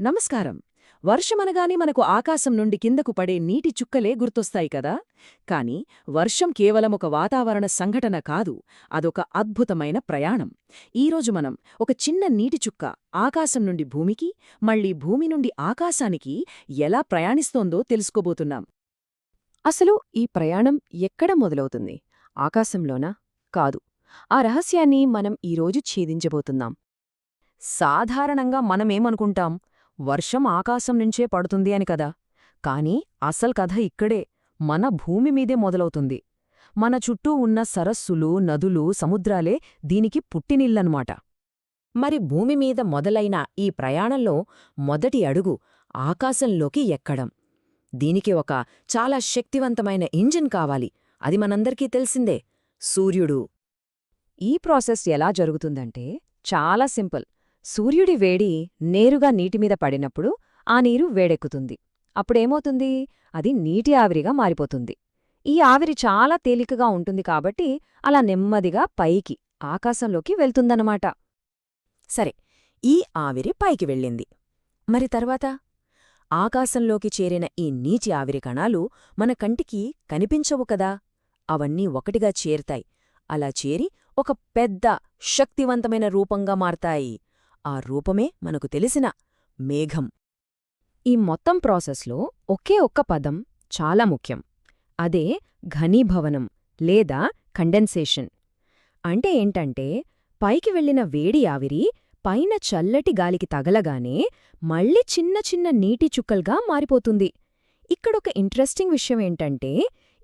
నమస్కారం. వర్షమనగానే మనకు ఆకాశం నుండి కిందకు పడే నీటి చుక్కలే గుర్తొస్తాయి కదా? కాని వర్షం కేవలం ఒక వాతావరణ సంఘటన కాదు అదొక అద్భుతమైన ప్రయాణం. ఈరోజు మనం ఒక చిన్న నీటి చుక్క ఆకాశం నుండి భూమికి మళ్ళీ భూమి నుండి ఆకాశానికి ఎలా ప్రయాణిస్తోందో తెలుసుకోబోతున్నాం. అసలు ఈ ప్రయాణం ఎక్కడ మొదలవుతుంది? ఆకాశంలోనా? కాదు. ఆ రహస్యాన్ని మనం ఈరోజు ఛేదించబోతున్నాం. సాధారణంగా మనమేమనుకుంటాం? వర్షం ఆకాశం నుంచే పడుతుంది అని కదా. కాని అసలు కథ ఇక్కడే మన భూమి మీదే మొదలవుతుంది. మన చుట్టూ ఉన్న సరస్సులు నదులు సముద్రాలే దీనికి పుట్టినిల్లన్మాట మరి భూమి మీద మొదలైన ఈ ప్రయాణంలో మొదటి అడుగు ఆకాశంలోకి ఎక్కడం. దీనికి ఒక చాలా శక్తివంతమైన ఇంజిన్ కావాలి. అది మనందరికీ తెలిసిందే సూర్యుడు. ఈ ప్రాసెస్ ఎలా జరుగుతుందంటే చాలా సింపుల్. సూర్యుడి వేడి నేరుగా నీటిమీద పడినప్పుడు ఆ నీరు వేడెక్కుతుంది. అప్పుడేమవుతుంది? అది నీటి ఆవిరిగా మారిపోతుంది. ఈ ఆవిరి చాలా తేలికగా ఉంటుంది కాబట్టి అలా నెమ్మదిగా పైకి ఆకాశంలోకి వెళ్తుందన్నమాట. సరే ఈ ఆవిరి పైకి వెళ్ళింది. మరి తర్వాత? ఆకాశంలోకి చేరిన ఈ నీటి ఆవిరి కణాలు మన కంటికి కనిపించవు కదా. అవన్నీ ఒకటిగా చేరుతాయి. అలా చేరి ఒక పెద్ద శక్తివంతమైన రూపంగా మారతాయి. ఆ రూపమే మనకు తెలిసిన మేఘం. ఈ మొత్తం ప్రాసెస్లో ఒకే ఒక్క పదం చాలా ముఖ్యం. అదే ఘనీభవనం లేదా కండెన్సేషన్ అంటే ఏంటంటే పైకి వెళ్ళిన వేడి ఆవిరి పైన చల్లటి గాలికి తగలగానే మళ్ళీ చిన్న చిన్న నీటి చుక్కల్గా మారిపోతుంది. ఇక్కడొక ఇంట్రెస్టింగ్ విషయం ఏంటంటే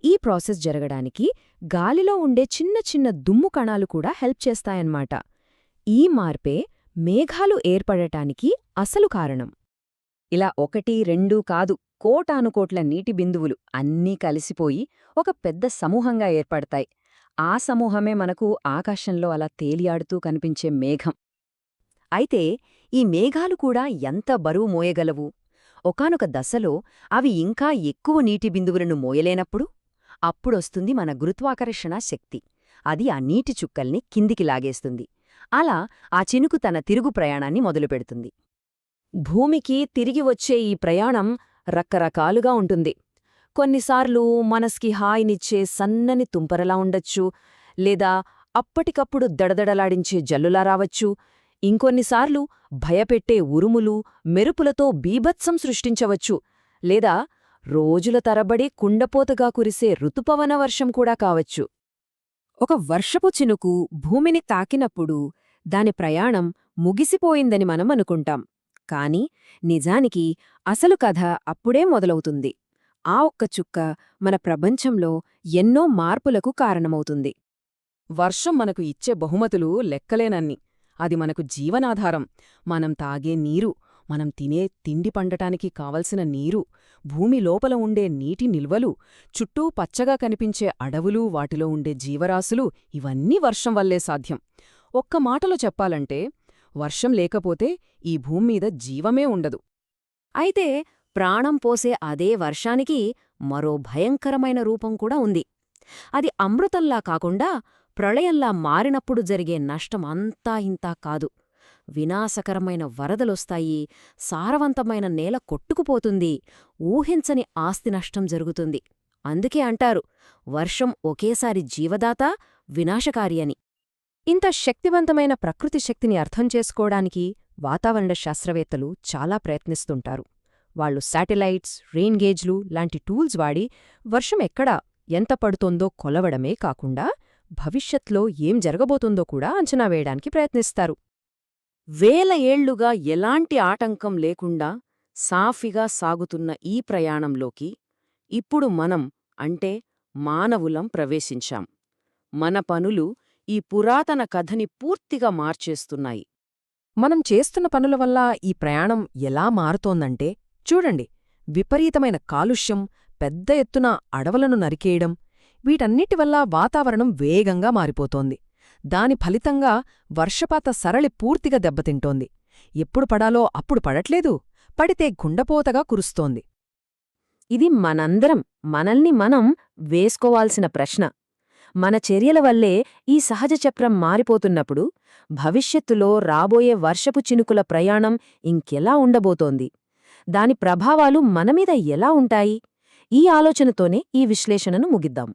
ఈ ప్రాసెస్ జరగడానికి గాలిలో ఉండే చిన్న చిన్న దుమ్ము కణాలు కూడా హెల్ప్ చేస్తాయన్నమాట. ఈ మార్పే మేఘాలు ఏర్పడటానికి అసలు కారణం. ఇలా ఒకటి రెండూ కాదు కోటానుకోట్ల నీటి బిందువులు అన్నీ కలిసిపోయి ఒక పెద్ద సమూహంగా ఏర్పడతాయి. ఆ సమూహమే మనకు ఆకాశంలో అలా తేలియాడుతూ కనిపించే మేఘం. అయితే ఈ మేఘాలు కూడా ఎంత బరువు మోయగలవు? ఒకానొక దశలో అవి ఇంకా ఎక్కువ నీటి బిందువులను మోయలేనప్పుడు? అప్పుడొస్తుంది మన గురుత్వాకర్షణ శక్తి. అది ఆ నీటి చుక్కల్ని కిందికి లాగేస్తుంది. అలా ఆ చినుకు తన తిరుగు ప్రయాణాన్ని మొదలుపెడుతుంది. భూమికి తిరిగి వచ్చే ఈ ప్రయాణం రకరకాలుగా ఉంటుంది. కొన్నిసార్లు మనస్కి హాయినిచ్చే సన్నని తుంపరలా ఉండొచ్చు లేదా అప్పటికప్పుడు దడదడలాడించే జల్లులా రావచ్చు. ఇంకొన్నిసార్లు భయపెట్టే ఉరుములు మెరుపులతో బీభత్సం సృష్టించవచ్చు లేదా రోజుల తరబడి కుండపోతగా కురిసే ఋతుపవన వర్షం కూడా కావచ్చు. ఒక వర్షపు చినుకు భూమిని తాకినప్పుడు దాని ప్రయాణం ముగిసిపోయిందని మనం అనుకుంటాం. కాని నిజానికి అసలు కథ అప్పుడే మొదలవుతుంది. ఆ ఒక్క చుక్క మన ప్రపంచంలో ఎన్నో మార్పులకు కారణమవుతుంది. వర్షం మనకు ఇచ్చే బహుమతులు లెక్కలేనన్ని. అది మనకు జీవనాధారం. మనం తాగే నీరు మనం తినే తిండి పండటానికి కావలసిన నీరు భూమి లోపల ఉండే నీటి నిల్వలు చుట్టూ పచ్చగా కనిపించే అడవులు వాటిలో ఉండే జీవరాశులు ఇవన్నీ వర్షం వల్లే సాధ్యం. ఒక్క మాటలో చెప్పాలంటే వర్షం లేకపోతే ఈ భూమ్మీద జీవమే ఉండదు. అయితే ప్రాణం పోసే అదే వర్షానికి మరో భయంకరమైన రూపం కూడా ఉంది. అది అమృతంలా కాకుండా ప్రళయంలా మారినప్పుడు జరిగే నష్టం అంతా ఇంతా కాదు. వినాశకరమైన వరదలొస్తాయి సారవంతమైన నేల కొట్టుకుపోతుంది ఊహించని ఆస్తి నష్టం జరుగుతుంది. అందుకే అంటారు వర్షం ఒకేసారి జీవదాత వినాశకారి అని. ఇంత శక్తివంతమైన ప్రకృతి శక్తిని అర్థం చేసుకోవడానికి వాతావరణ శాస్త్రవేత్తలు చాలా ప్రయత్నిస్తుంటారు. వాళ్ళు శాటిలైట్స్ రెయిన్గేజ్లు లాంటి టూల్స్ వాడి వర్షం ఎక్కడ ఎంత పడుతోందో కొలవడమే కాకుండా భవిష్యత్లో ఏం జరగబోతుందో కూడా అంచనా వేయడానికి ప్రయత్నిస్తారు. వేల ఏళ్ళుగా ఎలాంటి ఆటంకం లేకుండా సాఫీగా సాగుతున్న ఈ ప్రయాణంలోకి ఇప్పుడు మనం అంటే మానవులం ప్రవేశించాం. మన పనులు ఈ పురాతన కథని పూర్తిగా మార్చేస్తున్నాయి. మనం చేస్తున్న పనుల వల్ల ఈ ప్రయాణం ఎలా మారుతోందంటే చూడండి విపరీతమైన కాలుష్యం పెద్ద ఎత్తున అడవులను నరికేయడం వీటన్నిటివల్ల వాతావరణం వేగంగా మారిపోతోంది. దాని ఫలితంగా వర్షపాత సరళి పూర్తిగా దెబ్బతింటోంది. ఎప్పుడు పడాలో అప్పుడు పడట్లేదు. పడితే గుండపోతగా కురుస్తోంది. ఇది మనందరం మనల్ని మనం వేసుకోవాల్సిన ప్రశ్న. మన చర్యల వల్లే ఈ సహజ చక్రం మారిపోతున్నప్పుడు భవిష్యత్తులో రాబోయే వర్షపు చినుకుల ప్రయాణం ఇంకెలా ఉండబోతోంది? దాని ప్రభావాలు మనమీద ఎలా ఉంటాయి? ఈ ఆలోచనతోనే ఈ విశ్లేషణను ముగిద్దాం.